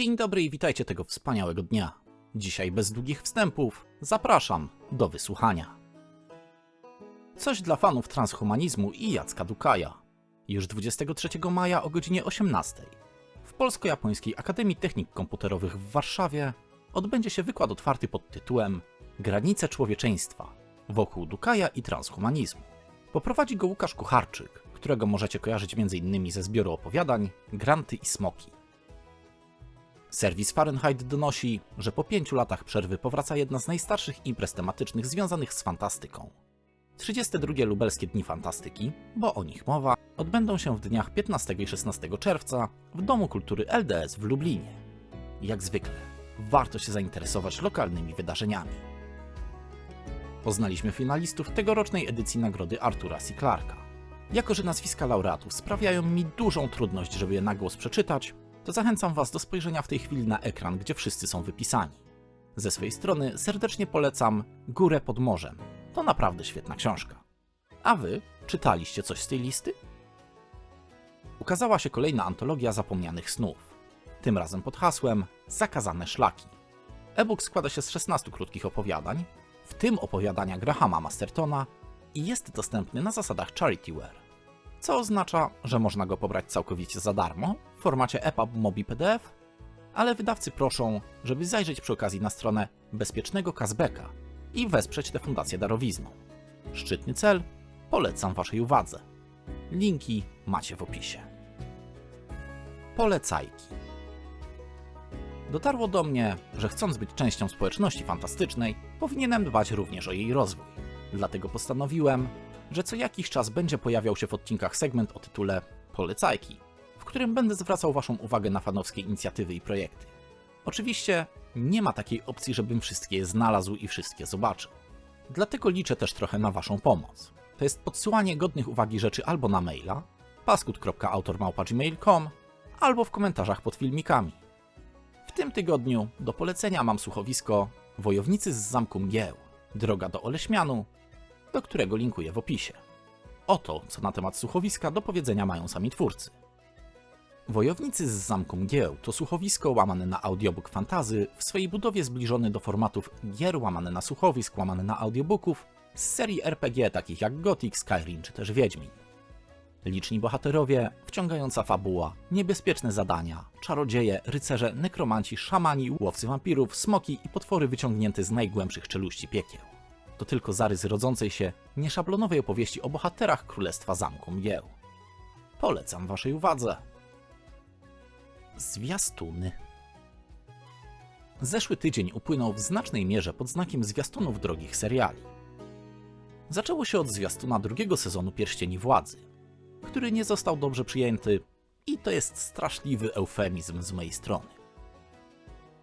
Dzień dobry i witajcie tego wspaniałego dnia. Dzisiaj bez długich wstępów zapraszam do wysłuchania. Coś dla fanów transhumanizmu i Jacka Dukaja. Już 23 maja o godzinie 18 w Polsko-Japońskiej Akademii Technik Komputerowych w Warszawie odbędzie się wykład otwarty pod tytułem Granice człowieczeństwa wokół Dukaja i transhumanizmu. Poprowadzi go Łukasz Kucharczyk, którego możecie kojarzyć m.in. ze zbioru opowiadań Granty i Smoki. Serwis Fahrenheit donosi, że po pięciu latach przerwy powraca jedna z najstarszych imprez tematycznych związanych z fantastyką. 32 Lubelskie Dni Fantastyki, bo o nich mowa, odbędą się w dniach 15 i 16 czerwca w Domu Kultury LDS w Lublinie. Jak zwykle, warto się zainteresować lokalnymi wydarzeniami. Poznaliśmy finalistów tegorocznej edycji nagrody Artura C. Clarka. Jako, że nazwiska laureatów sprawiają mi dużą trudność, żeby je na głos przeczytać, to zachęcam Was do spojrzenia w tej chwili na ekran, gdzie wszyscy są wypisani. Ze swojej strony serdecznie polecam Górę pod morzem. To naprawdę świetna książka. A Wy czytaliście coś z tej listy? Ukazała się kolejna antologia zapomnianych snów. Tym razem pod hasłem Zakazane szlaki. E-book składa się z 16 krótkich opowiadań, w tym opowiadania Grahama Mastertona i jest dostępny na zasadach Charityware co oznacza, że można go pobrać całkowicie za darmo w formacie EPUB Mobi PDF, ale wydawcy proszą, żeby zajrzeć przy okazji na stronę bezpiecznego Kazbeka i wesprzeć tę fundację darowizną. Szczytny cel polecam Waszej uwadze. Linki macie w opisie. Polecajki. Dotarło do mnie, że chcąc być częścią społeczności fantastycznej, powinienem dbać również o jej rozwój. Dlatego postanowiłem, że co jakiś czas będzie pojawiał się w odcinkach segment o tytule Polecajki, w którym będę zwracał Waszą uwagę na fanowskie inicjatywy i projekty. Oczywiście nie ma takiej opcji, żebym wszystkie je znalazł i wszystkie zobaczył. Dlatego liczę też trochę na Waszą pomoc. To jest podsyłanie godnych uwagi rzeczy albo na maila paskut.autormałpa.gmail.com albo w komentarzach pod filmikami. W tym tygodniu do polecenia mam słuchowisko Wojownicy z Zamku Mgieł, Droga do Oleśmianu, do którego linkuję w opisie. Oto, co na temat słuchowiska do powiedzenia mają sami twórcy. Wojownicy z Zamku Mgieł to słuchowisko łamane na audiobook fantazy, w swojej budowie zbliżony do formatów gier łamane na słuchowisk, łamane na audiobooków, z serii RPG takich jak Gothic, Skyrim czy też Wiedźmin. Liczni bohaterowie, wciągająca fabuła, niebezpieczne zadania, czarodzieje, rycerze, nekromanci, szamani, łowcy wampirów, smoki i potwory wyciągnięte z najgłębszych czeluści piekieł to tylko zarys rodzącej się, nieszablonowej opowieści o bohaterach Królestwa Zamku Mgieł. Polecam waszej uwadze. Zwiastuny Zeszły tydzień upłynął w znacznej mierze pod znakiem zwiastunów drogich seriali. Zaczęło się od zwiastuna drugiego sezonu Pierścieni Władzy, który nie został dobrze przyjęty i to jest straszliwy eufemizm z mojej strony.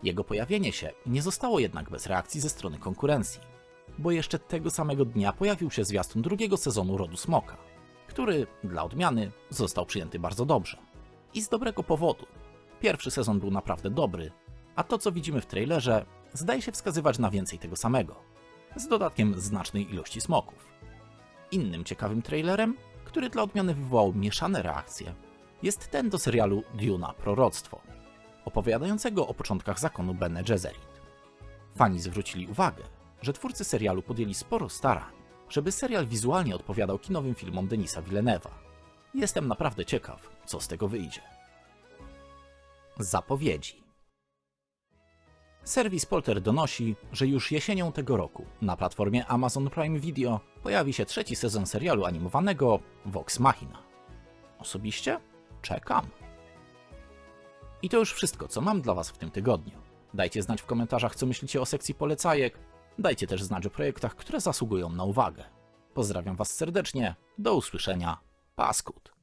Jego pojawienie się nie zostało jednak bez reakcji ze strony konkurencji bo jeszcze tego samego dnia pojawił się zwiastun drugiego sezonu Rodu Smoka, który, dla odmiany, został przyjęty bardzo dobrze. I z dobrego powodu. Pierwszy sezon był naprawdę dobry, a to co widzimy w trailerze zdaje się wskazywać na więcej tego samego, z dodatkiem znacznej ilości smoków. Innym ciekawym trailerem, który dla odmiany wywołał mieszane reakcje, jest ten do serialu Duna Proroctwo, opowiadającego o początkach zakonu Bene Gesserit. Fani zwrócili uwagę, że twórcy serialu podjęli sporo starań, żeby serial wizualnie odpowiadał kinowym filmom Denisa Villeneuve'a. Jestem naprawdę ciekaw, co z tego wyjdzie. Zapowiedzi. Serwis Polter donosi, że już jesienią tego roku na platformie Amazon Prime Video pojawi się trzeci sezon serialu animowanego Vox Machina. Osobiście czekam. I to już wszystko, co mam dla Was w tym tygodniu. Dajcie znać w komentarzach, co myślicie o sekcji polecajek, Dajcie też znać o projektach, które zasługują na uwagę. Pozdrawiam Was serdecznie, do usłyszenia, paskut.